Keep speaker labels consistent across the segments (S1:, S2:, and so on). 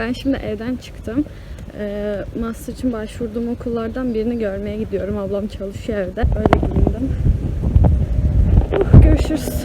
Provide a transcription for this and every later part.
S1: Ben şimdi evden çıktım. Ee, master için başvurduğum okullardan birini görmeye gidiyorum. Ablam çalışıyor evde. Öyle giyindim. Uh, görüşürüz.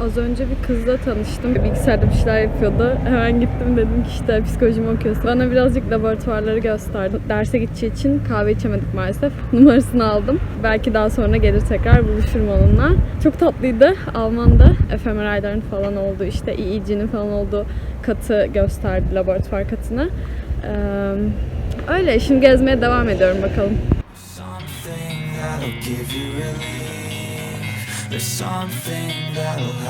S1: Az önce bir kızla tanıştım. Bilgisayarda bir şeyler yapıyordu. Hemen gittim dedim ki işte psikolojimi okuyorsun. Bana birazcık laboratuvarları gösterdi. Derse gideceği için kahve içemedik maalesef. Numarasını aldım. Belki daha sonra gelir tekrar buluşurum onunla. Çok tatlıydı. Alman'da fMRI'ların falan olduğu işte EEG'nin falan olduğu katı gösterdi laboratuvar katını. Ee, öyle şimdi gezmeye devam ediyorum bakalım.
S2: There's something that'll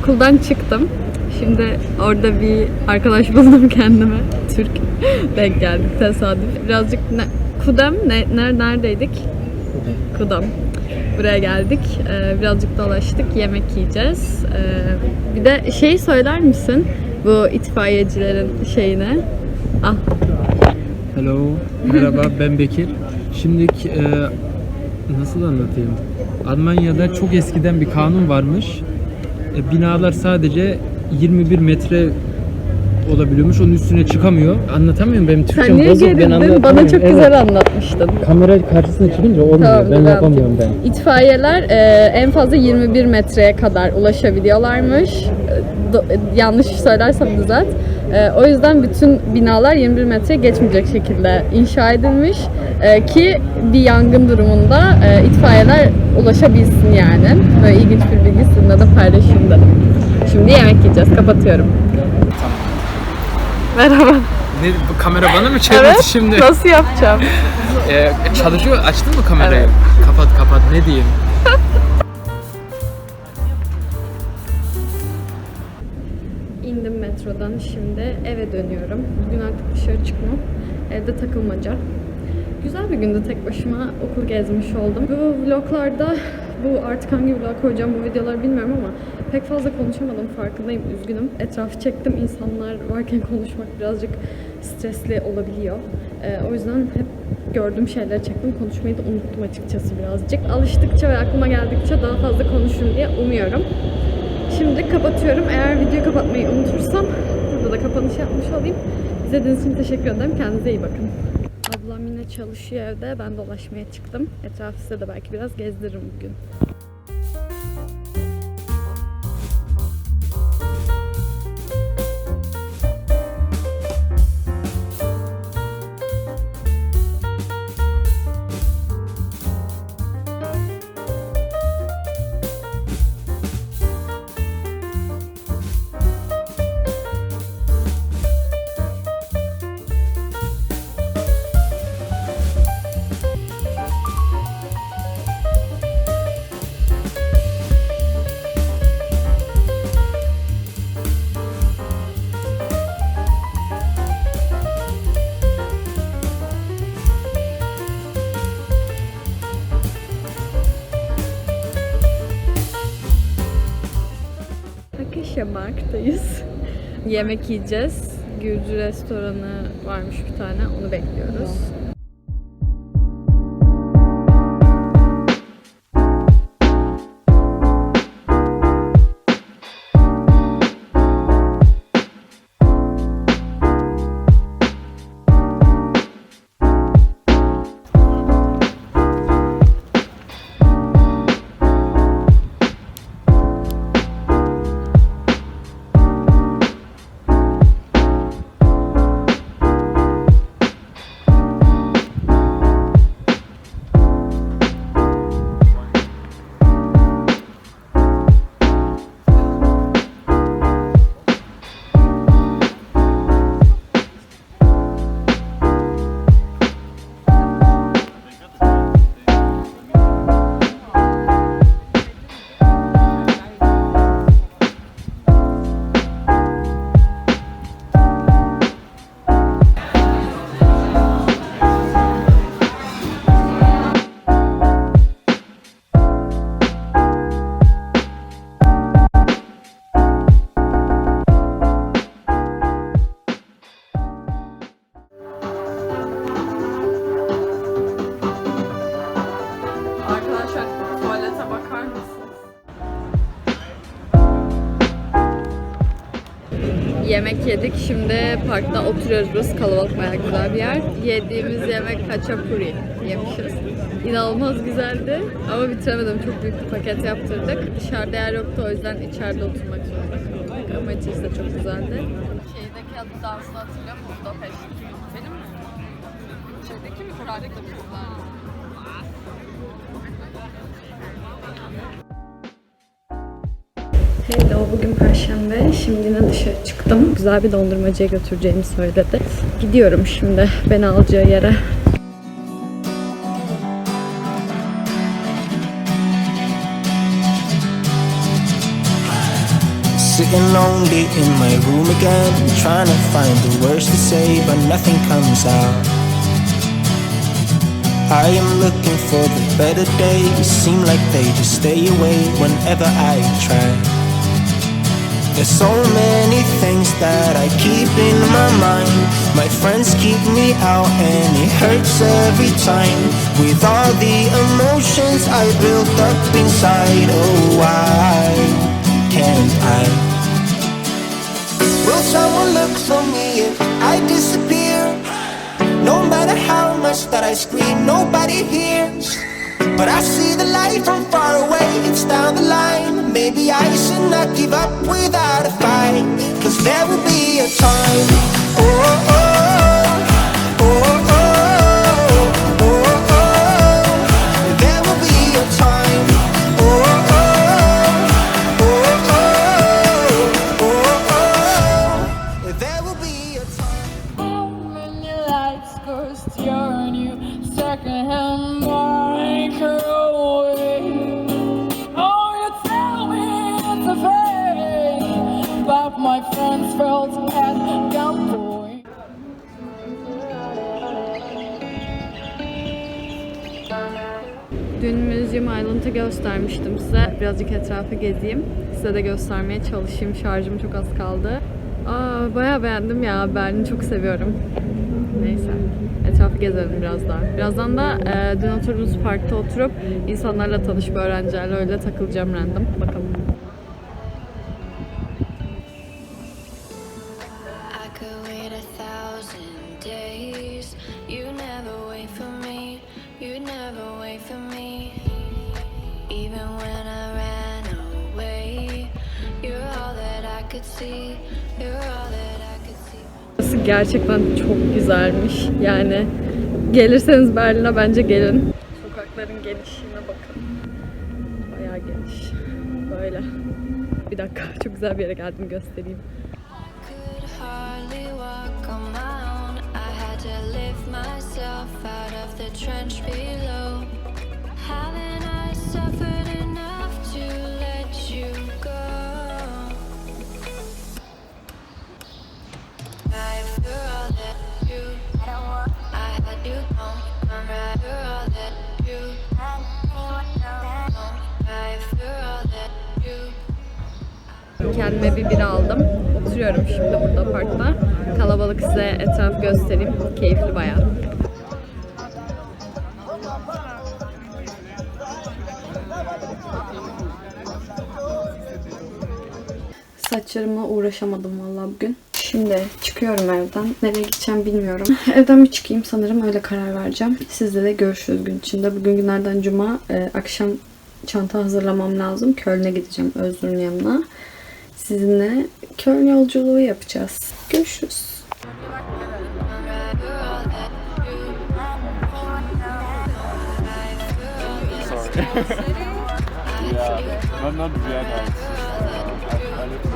S1: Okuldan çıktım. Şimdi orada bir arkadaş buldum kendime. Türk. Denk geldik tesadüf. Birazcık ne, Kudem ne, ner- neredeydik? Kudam. Buraya geldik. Ee, birazcık dolaştık. Yemek yiyeceğiz. Ee, bir de şey söyler misin? Bu itfaiyecilerin şeyine. Ah.
S3: Hello, merhaba ben Bekir. Şimdi e, nasıl anlatayım? Almanya'da çok eskiden bir kanun varmış. E, binalar sadece 21 metre olabiliyormuş. Onun üstüne çıkamıyor. Anlatamıyorum benim
S1: Sen
S3: Türkçem
S1: niye
S3: bozuk. Ben
S1: gerildin? Bana
S3: anlatamıyorum.
S1: çok
S3: Evet.
S1: güzel anlatmıştın.
S3: Kamera karşısına çıkınca olmuyor.
S1: Tamam,
S3: ben
S1: ben
S3: yapamıyorum ben.
S1: İtfaiyeler e, en fazla 21 metreye kadar ulaşabiliyorlarmış. E, do- e, yanlış söylersem düzelt. E, o yüzden bütün binalar 21 metreye geçmeyecek şekilde inşa edilmiş. E, ki bir yangın durumunda e, itfaiyeler ulaşabilsin yani. Böyle ilginç bir bilgi sizinle de paylaşayım dedim. Şimdi yemek yiyeceğiz. Kapatıyorum. Merhaba.
S3: Ne, bu kamera bana mı çevirdi
S1: Evet.
S3: şimdi?
S1: Nasıl yapacağım?
S3: E, çalışıyor. Açtın mı kamerayı?
S1: Evet.
S3: Kapat kapat ne diyeyim?
S1: Metrodan şimdi eve dönüyorum. Bugün artık dışarı çıkmam. Evde takılmaca. Güzel bir gündü tek başıma okul gezmiş oldum. Bu vloglarda bu artık hangi vlog koyacağım bu videoları bilmiyorum ama pek fazla konuşamadım farkındayım üzgünüm. Etrafı çektim insanlar varken konuşmak birazcık stresli olabiliyor. Ee, o yüzden hep gördüğüm şeyleri çektim. Konuşmayı da unuttum açıkçası birazcık. Alıştıkça ve aklıma geldikçe daha fazla konuşurum diye umuyorum. Şimdi kapatıyorum. Eğer videoyu kapatmayı unutursam burada da kapanış yapmış olayım. İzlediğiniz için teşekkür ederim. Kendinize iyi bakın. Ablam yine çalışıyor evde. Ben dolaşmaya çıktım. Etrafı size de belki biraz gezdiririm bugün. Akışa Mark'tayız. Yemek yiyeceğiz. Gürcü restoranı varmış bir tane. Onu bekliyoruz. Yedik. Şimdi parkta oturuyoruz. Burası kalabalık bayağı güzel bir yer. Yediğimiz yemek kaçapuri yemişiz. İnanılmaz güzeldi ama bitiremedim. Çok büyük bir paket yaptırdık. Dışarıda yer yoktu o yüzden içeride oturmak zorunda kaldık. Ama içerisi de çok güzeldi. Şeydeki adı dansını hatırlıyor musun? Budapest. Benim mi? Şeydeki mi? Kurabiye Hello, bugün Perşembe. Şimdi yine dışarı çıktım. Güzel bir dondurmacıya götüreceğimi söyledi. Gidiyorum şimdi beni alacağı yere.
S4: Sitting lonely in my room again, trying to find the words to say, but nothing comes out. I am looking for the better days, seem like they just stay away whenever I try. There's so many things that I keep in my mind. My friends keep me out, and it hurts every time. With all the emotions I built up inside, oh, why can't I? Will someone look for me if I disappear? No matter how much that I scream, nobody hears. But I see the light from far away, it's down the line. Maybe I should not give up without a fight. Cause there will be a time. Oh, oh, oh,
S1: Dün Museum Island'ı göstermiştim size. Birazcık etrafı gezeyim. Size de göstermeye çalışayım. Şarjım çok az kaldı. Aa, bayağı beğendim ya. Berlin'i çok seviyorum. Neyse. Etrafı gezelim biraz daha. Birazdan da e, dün oturduğumuz parkta oturup insanlarla tanışıp öğrencilerle öyle takılacağım random. Bakalım.
S5: Could wait a thousand days. You never wait for me. You never wait for me. Even when I ran away, you're all that I could see. You're all that
S1: gerçekten çok güzelmiş. Yani gelirseniz Berlin'e bence gelin. Sokakların genişliğine bakın. Bayağı geniş. Böyle. Bir dakika çok güzel bir yere geldim göstereyim.
S5: Hardly walk on my own. I had to lift myself out of the trench below. Haven't I suffered
S1: Kendime bir bira aldım. Oturuyorum şimdi burada parkta. Kalabalık size etraf göstereyim. Keyifli bayağı. Saçlarıma uğraşamadım vallahi bugün. Şimdi çıkıyorum evden. Nereye gideceğim bilmiyorum. Evden bir çıkayım sanırım öyle karar vereceğim. Sizle de görüşürüz gün içinde. Bugün günlerden cuma. Ee, akşam çanta hazırlamam lazım. Köln'e gideceğim Özgür'ün yanına. Sizinle Köln yolculuğu yapacağız. Görüşürüz.
S6: yeah, not not Vienna. I, live in.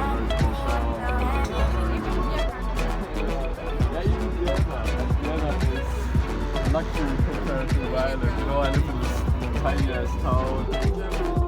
S6: Yeah, even Vienna. Vienna is luxury compared to Ireland. You know, I live in this tiny town.